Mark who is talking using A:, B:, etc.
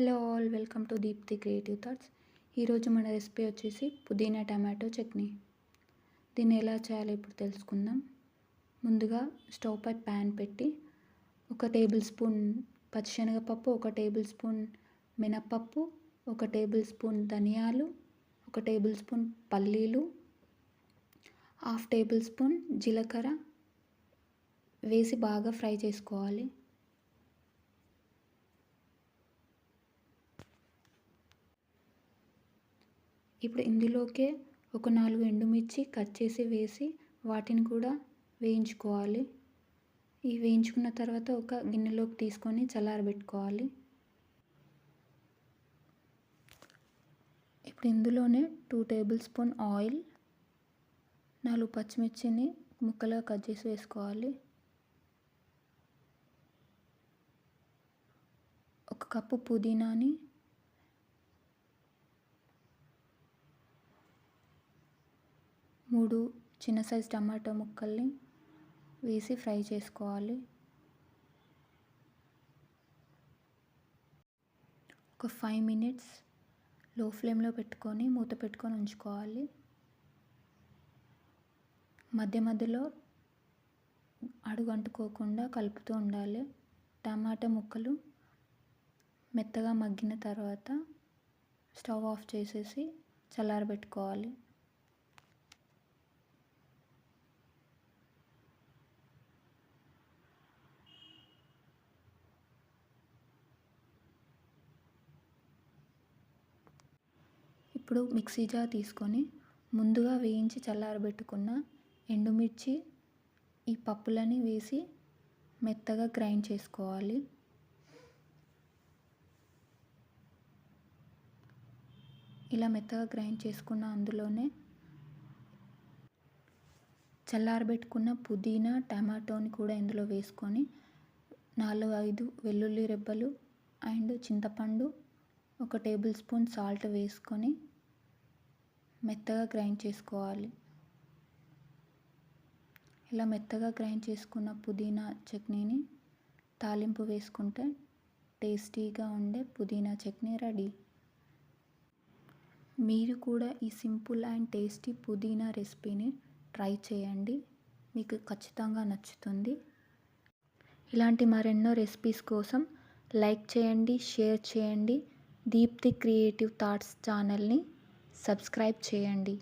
A: Hello all welcome to Deepthi Creative Thoughts ఈరోజు మన recipe వచ్చేసి పుదీనా టమాటో చట్నీ. దీన్ని ఎలా చేయాలో ఇప్పుడు తెలుసుకుందాం. ముందుగా స్టవ్ పై ప్యాన్ పెట్టి ఒక టేబుల్ స్పూన్ పచ్చిశనగపప్పు ఒక టేబుల్ స్పూన్ మినప్పప్పు ఒక టేబుల్ స్పూన్ ధనియాలు ఒక టేబుల్ స్పూన్ పల్లీలు హాఫ్ టేబుల్ స్పూన్ జీలకర్ర వేసి బాగా ఫ్రై చేసుకోవాలి. ఇప్పుడు ఇందులోకే ఒక నాలుగు ఎండుమిర్చి కట్ చేసి వేసి వాటిని కూడా వేయించుకోవాలి. ఈ వేయించుకున్న తర్వాత ఒక గిన్నెలోకి తీసుకొని చల్లారబెట్టుకోవాలి. ఇప్పుడు ఇందులోనే టూ టేబుల్ స్పూన్ ఆయిల్ నాలుగు పచ్చిమిర్చిని ముక్కలుగా కట్ చేసి వేసుకోవాలి. ఒక కప్పు పుదీనాని మూడు చిన్న సైజ్ టమాటో ముక్కల్ని వేసి ఫ్రై చేసుకోవాలి. ఒక ఫైవ్ మినిట్స్లో ఫ్లేమ్లో పెట్టుకొని మూత పెట్టుకొని ఉంచుకోవాలి. మధ్య మధ్యలో అడుగు అంటుకోకుండా కలుపుతూ ఉండాలి. టమాటా ముక్కలు మెత్తగా మగ్గిన తర్వాత స్టవ్ ఆఫ్ చేసేసి చల్లారబెట్టుకోవాలి. ఇప్పుడు మిక్సీ జార్ తీసుకొని ముందుగా వేయించి చల్లారబెట్టుకున్న ఎండుమిర్చి ఈ పప్పులని వేసి మెత్తగా గ్రైండ్ చేసుకోవాలి. ఇలా మెత్తగా గ్రైండ్ చేసుకున్న అందులోనే చల్లారబెట్టుకున్న పుదీనా టమాటోని కూడా ఇందులో వేసుకొని నాలుగు ఐదు వెల్లుల్లి రెబ్బలు అండ్ చింతపండు ఒక టేబుల్ స్పూన్ సాల్ట్ వేసుకొని మెత్తగా గ్రైండ్ చేసుకోవాలి. ఇలా మెత్తగా గ్రైండ్ చేసుకున్న పుదీనా చట్నీని తాలింపు వేసుకుంటే టేస్టీగా ఉండే పుదీనా చట్నీ రెడీ. మీరు కూడా ఈ సింపుల్ అండ్ టేస్టీ పుదీనా రెసిపీని ట్రై చేయండి. మీకు ఖచ్చితంగా నచ్చుతుంది. ఇలాంటి మరెన్నో రెసిపీస్ కోసం లైక్ చేయండి షేర్ చేయండి. దీప్తి క్రియేటివ్ థాట్స్ ఛానల్ని సబ్స్క్రైబ్ చేయండి.